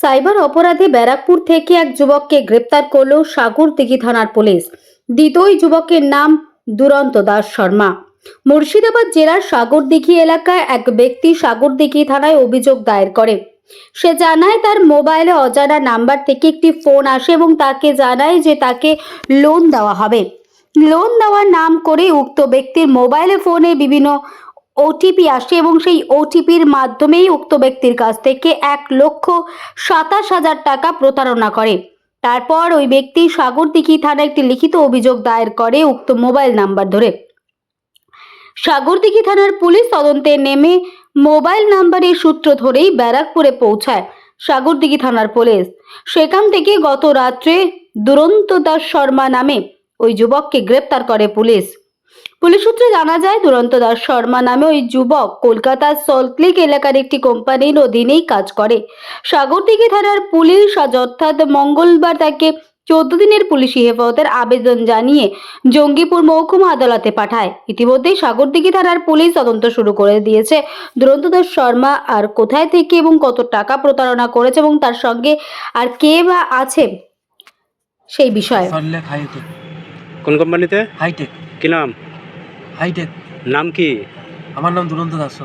Cyber অপরাধে ব্যারাকপুর থেকে এক যুবককে গ্রেপ্তার করল সাগরদিঘি থানার পুলিশ। দ্বিতীয় যুবকের নাম দুরন্ত দাস শর্মা। মুর্শিদাবাদ জেলার সাগরদিঘি এলাকায় এক ব্যক্তি সাগরদিঘি থানায় অভিযোগ দায়ের করে। সে জানায় তার মোবাইলে অজানা নাম্বার থেকে একটি ফোন আসে এবং তাকে জানায় যে তাকে লোন দেওয়া হবে। লোন দেওয়ার নাম করে উক্ত ব্যক্তির মোবাইলে, ফোনে বিভিন্ন ওটিপি আসে এবং সেই ওটিপির মাধ্যমেই উক্ত ব্যক্তির কাছ থেকে এক লক্ষ সাতাশ হাজার টাকা প্রতারণা করে। তারপর ওই ব্যক্তি সাগরদিঘি থানায় একটি লিখিত অভিযোগ দায়ের করে উক্ত মোবাইল নাম্বার ধরে। সাগরদিঘি থানার পুলিশ তদন্তে নেমে মোবাইল নাম্বারের সূত্র ধরেই ব্যারাকপুরে পৌঁছায় সাগরদিঘি থানার পুলিশ। সেখান থেকে গত রাত্রে দুরন্ত দাস শর্মা নামে ওই যুবককে গ্রেপ্তার করে পুলিশ। পুলিশ সূত্রে জানা যায় দুরন্ত দাস শর্মা নামে ওই যুবক কলকাতার সল্টলেক এলাকার একটি কোম্পানির অধীনেই কাজ করে। সাগরদিঘি থানার পুলিশ আজ অর্থাৎ মঙ্গলবার তাকে চোদ্দ দিনের পুলিশি হেফাজতের আবেদন জানিয়ে জঙ্গিপুর মহকুমা আদালতে পাঠায়। ইতিমধ্যেই সাগরদিঘি থানার পুলিশ তদন্ত শুরু করে দিয়েছে। দুরন্ত দাস শর্মা আর কোথায় থেকে এবং কত টাকা প্রতারণা করেছে এবং তার সঙ্গে আর কে বা আছে সেই বিষয়ে। কোন কোম্পানিতে? হাইটেক। কি নাম? হাইটেক। নাম কি? আমার নাম দুরন্ত দাস।